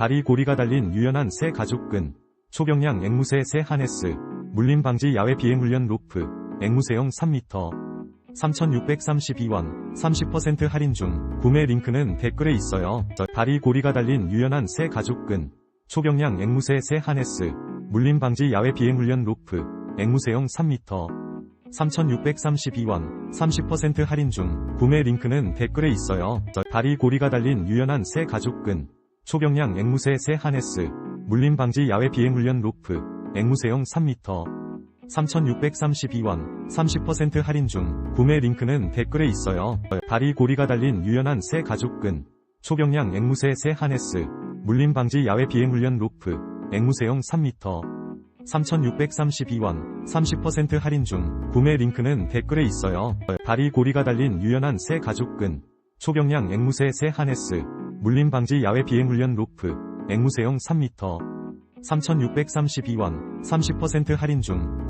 다리 고리가 달린 유연한 새 가죽끈, 초경량 앵무새 새 하네스, 물림 방지 야외 비행 훈련 로프, 앵무새용 3m, 3,632원, 30% 할인 중, 구매 링크는 댓글에 있어요. 다리 고리가 달린 유연한 새 가죽끈, 초경량 앵무새 새 하네스, 물림 방지 야외 비행 훈련 로프, 앵무새용 3m, 3,632원, 30% 할인 중, 구매 링크는 댓글에 있어요. 다리 고리가 달린 유연한 새 가죽끈, 초경량 앵무새 새 하네스, 물림 방지 야외 비행훈련 로프, 앵무새용 3m, 3,632원, 30% 할인 중, 구매 링크는 댓글에 있어요. 다리 고리가 달린 유연한 새 가죽끈, 초경량 앵무새 새 하네스, 물림 방지 야외 비행훈련 로프, 앵무새용 3m, 3,632원, 30% 할인 중, 구매 링크는 댓글에 있어요. 다리 고리가 달린 유연한 새 가죽끈, 초경량 앵무새 새 하네스, 물림 방지 야외 비행 훈련 로프, 앵무새용 3m, 3,632원, 30% 할인 중,